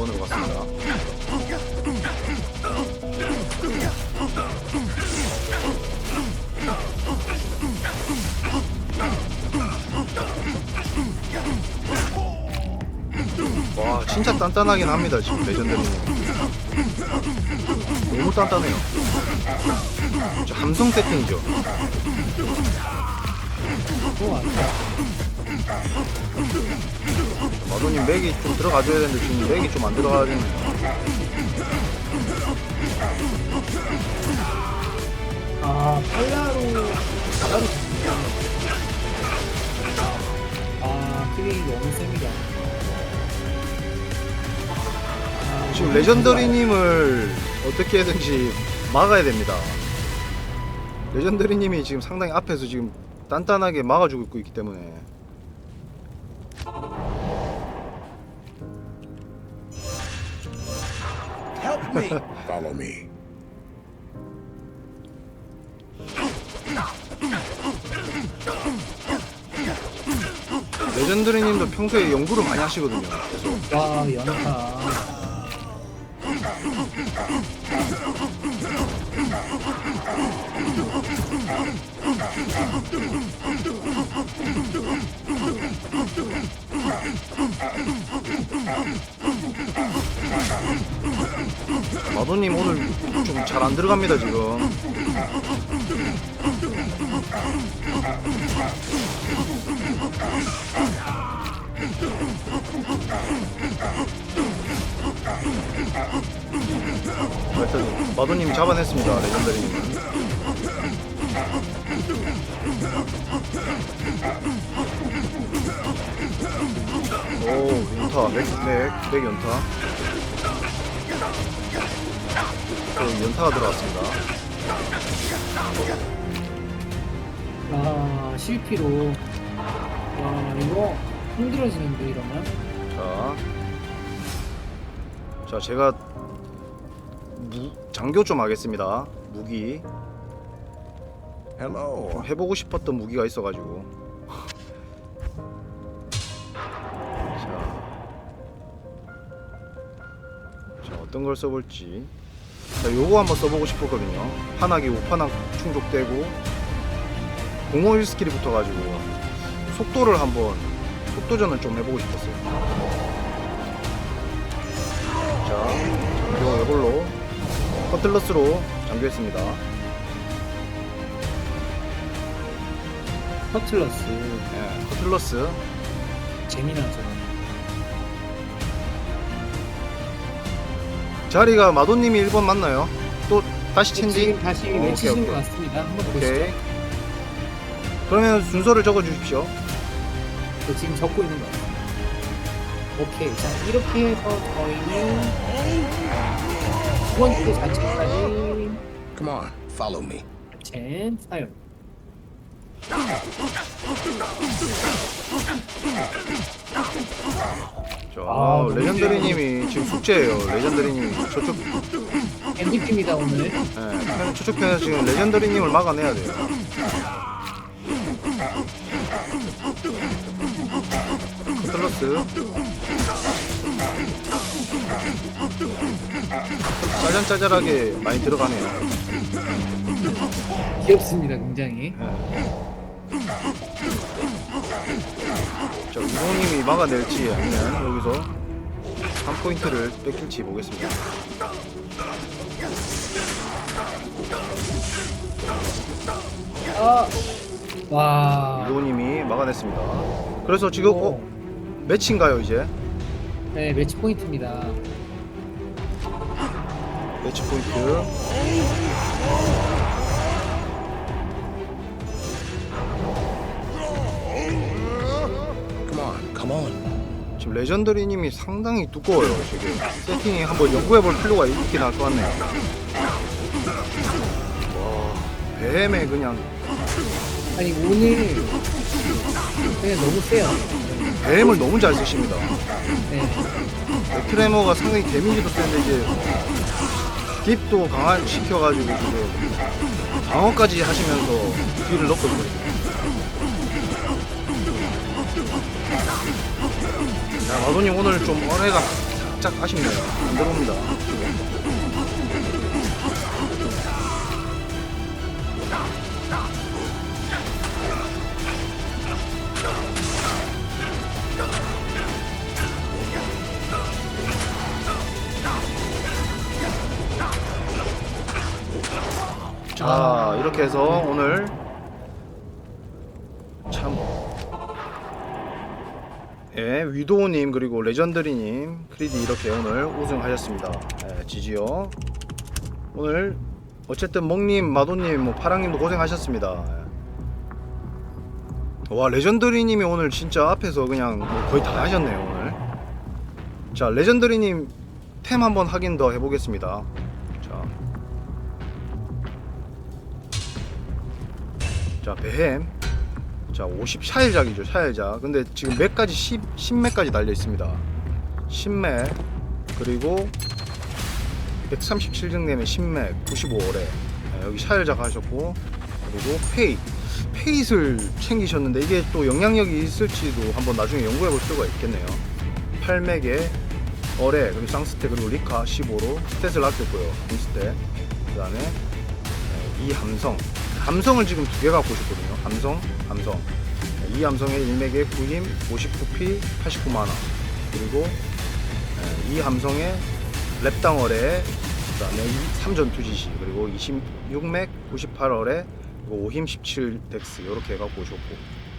번으로 갔습니다. 와 진짜 단단하긴 합니다 지금 레전드는 너무 단단해요 함성 세팅이죠. 마도님 맥이 좀 들어가줘야 되는데 지금 맥이 좀 안 들어가지네요 아, 팔라로 나가도. 아, 그게 너무 셉니다. 아, 지금 레전더리님을 어떻게든지 막아야 됩니다 레전더리님이 지금 상당히 앞에서 지금 단단하게 막아주고 있기 때문에 Help me. Follow me. 레전더리님도 평소에 연구를 많이 하시거든요 와, 연타. 마도님 오늘 좀 잘 안 들어갑니다 지금 하여튼 마도님이 잡아냈습니다 레전더리님은 오 연타. 맥맥 맥 연타. 또 연타가 들어왔습니다. 아, 실피로. 와, 이거 힘들어지는데, 이러면? 자, 자 제가 무, 장교 좀 하겠습니다. 무기 Hello. 좀 해보고 싶었던 무기가 있어가지고. 자, 자 어떤 걸 써볼지. 자, 요거 한번 써보고 싶었거든요. 판하기 우판학 충족되고 공허일 스킬이 붙어가지고 속도를 한번 속도전을 좀 해보고 싶었어요. 자, 장교 이걸로 커틀러스로 장교했습니다. 커틀러스. 예, 커틀러스. 재미나죠. 자리가 마도님이 1번 맞나요? 또 다시 지금 챈지? 다시 어, 외치신 오케이, 것 오케이. 같습니다. 한번 오케이. 보시죠. 그러면 순서를 적어 주십시오. 저 지금 적고 있는 것 같습니다. 오케이. 자, 이렇게 해서 저희는 두 번째 자체까지 Come on. Follow me. 젠 사용. 자, 아, 레전드리님이 지금 숙제예요. 레전드리님이 저쪽, MVP입니다, 오늘. 예, 편- 저쪽 편에서 지금 레전드리님을 막아내야 돼요. 커틀러스. 짜잘짜잘하게 많이 들어가네요. 귀엽습니다, 굉장히. 자, 이동님이 막아낼지 아니면 여기서 한 포인트를 뺏길지 보겠습니다. 아, 와. 이동님이 막아냈습니다. 그래서 지금 어, 매치인가요 이제? 네, 매치 포인트입니다. 매치 포인트. Come on. Come on. 지금 레전더리님이 상당히 두꺼워요. 지금 세팅이 한번 연구해볼 필요가 있긴 할 것 같네요. 와, 뱀에 그냥 아니, 오늘 그냥 너무 세요. 뱀을 너무 잘 쓰십니다. 네. 트레머가 상당히 데미지도 센데 이제 딥도 강화시켜가지고 지금 방어까지 하시면서 딜을 넣고 있거든요. 자, 마도님 오늘 좀 어뢰가 살짝 아쉽네요. 안 들어옵니다. 자 이렇게 해서 오늘 참 예, 위도우님 그리고 레전드리님 크리디 이렇게 오늘 우승하셨습니다. 예, 지지요. 오늘 어쨌든 멍님, 마도님, 뭐 파랑님도 고생하셨습니다. 예. 와 레전드리님이 오늘 진짜 앞에서 그냥 뭐 거의 다 하셨네요 오늘. 자 레전드리님 템 한번 확인 더 해보겠습니다. 자 배햄 자50 샤일작이죠 샤일작. 근데 지금 맥까지 10, 10맥까지 달려 있습니다. 10맥 그리고 137등 되면 10맥 95월에 여기 샤일작 하셨고 그리고 페이. 페이스를 챙기셨는데 이게 또 영향력이 있을지도 한번 나중에 연구해 볼 필요가 있겠네요. 8맥에 어레 그리고 쌍스테 그리고 리카 15로 스탯을 아꼈고요. 빔스탯 그 다음에 이 함성 함성을 지금 두 개 갖고 오셨거든요. 함성 함성. 이 함성의 1맥의 9힘 59P 89만원. 그리고 이 함성의 랩당월에 그 다음에 3전 투 지시 그리고 26맥 98월에 5힘 17 덱스 이렇게 해갖고 오셨고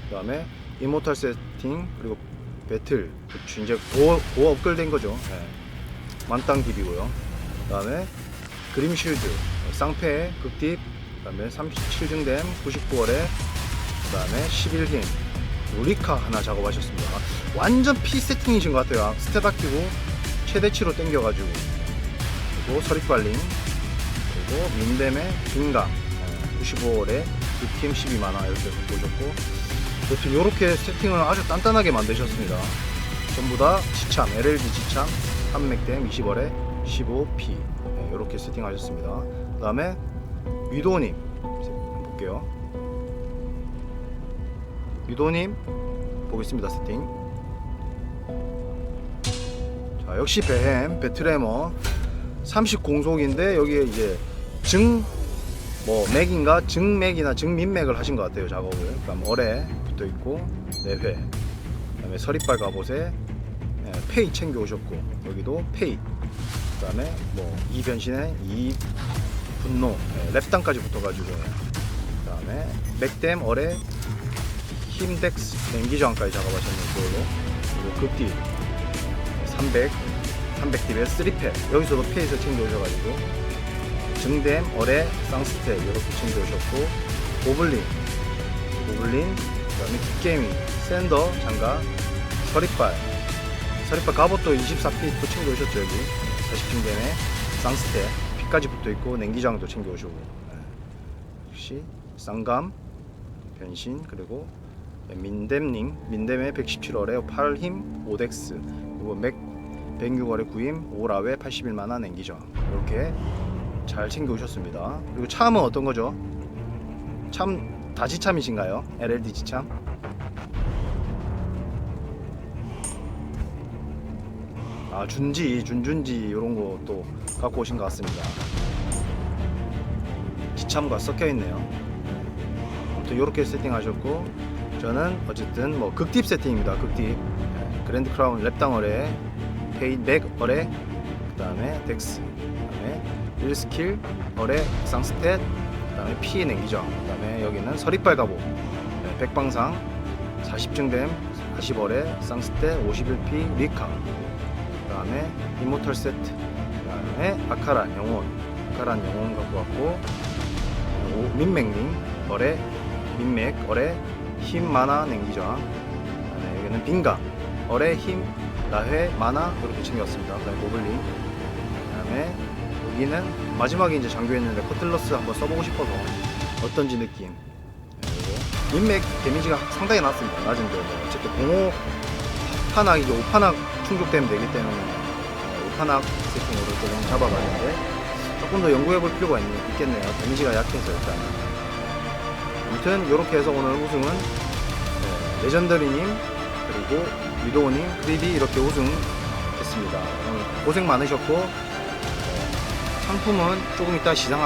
그 다음에 이모탈 세팅 그리고 배틀 그치, 이제 고어, 고어 업글된 거죠. 예. 만땅 딥이고요. 그 다음에 그림 쉴드 쌍패 극딥 그 다음에 37등 댐 99월에 그 다음에 11힘 우리카 하나 작업하셨습니다. 완전 P 세팅이신 것 같아요. 스텝 아끼고 최대치로 당겨가지고 그리고 서립관림 그리고 민댐의 빈감 95월에 2팀 12만원 이렇게 보셨고 여튼 이렇게 세팅을 아주 단단하게 만드셨습니다. 전부 다 지참 LLD 지참 3맥댐 20월에 15P 이렇게 세팅하셨습니다. 그 다음에 위도님 볼게요. 위도님 보겠습니다 세팅. 자 역시 배햄 배트레머 30 공속인데 여기에 이제 증 뭐 맥인가? 증맥이나 증민맥을 하신 것 같아요 작업을. 그다음 어뢰 붙어 있고 내회. 그다음에 서리빨 갑옷에 예, 페이 챙겨 오셨고 여기도 페이. 그다음에 뭐 이 변신에 이 분노 예, 랩단까지 붙어가지고. 그 다음에 맥댐 어뢰 힘덱스 냉기 저항까지 작업하셨는 걸로. 그리고 극딜 300 300딥에 3패. 여기서도 페이스 챙겨 오셔가지고. 증댐, 어뢰, 쌍스테 이렇게 챙겨오셨고. 고블린, 고블린, 그 다음에 빅게이밍, 샌더, 장갑, 서리빨, 서리빨 갑옷도 24피 또 챙겨오셨죠 여기. 40층댐에 쌍스테, 피까지 붙어 있고 냉기장도 챙겨오시고 네. 역시 쌍감, 변신 그리고 민댐님, 민댐의 117월에 8힘, 5덱스 그리고 맥 106월에 9힘, 5라웨 81만화 냉기장 이렇게 잘 챙겨 오셨습니다. 그리고 참은 어떤 거죠? 참 다지참이신가요? LLD 지참? 아 준지, 준준지 이런 거 또 갖고 오신 것 같습니다. 지참과 섞여 있네요. 아무튼 이렇게 세팅하셨고 저는 어쨌든 뭐 극딥 세팅입니다. 극딥 그랜드 크라운 랩당 어레 페이 맥 어레 그 다음에 덱스 그 다음에 1스킬, 어뢰, 쌍스탯, 그 다음에 피해 냉기죠. 그 다음에 여기는 서리빨 가보, 네, 백방상, 40증댐, 40어뢰, 쌍스탯, 51피, 리카, 그 다음에 이모털 세트, 그 다음에 아카란 영혼, 아카란 영혼 갖고 왔고, 오, 민맥님, 어뢰, 민맥, 어뢰, 힘, 마나, 냉기저항, 그 다음에 여기는 빈감, 어뢰, 힘, 나회, 마나 이렇게 챙겼습니다. 그 다음에 고블린, 그 다음에 여기는 마지막에 이제 장교했는데 커틀러스 한번 써보고 싶어서 어떤지 느낌. 네, 그리고 인맥 데미지가 상당히 낮습니다. 낮은데 뭐 어쨌든 공호 판악 이제 5판악 충족되면 되기 때문에 5판악 세팅으로 조금 잡아봤는데 조금 더 연구해 볼 필요가 있, 있겠네요. 데미지가 약해서 일단. 아무튼 이렇게 해서 오늘 우승은 네, 레전더리님 그리고 위도우님 크리비 이렇게 우승했습니다. 고생 많으셨고 상품은 조금 이따 시상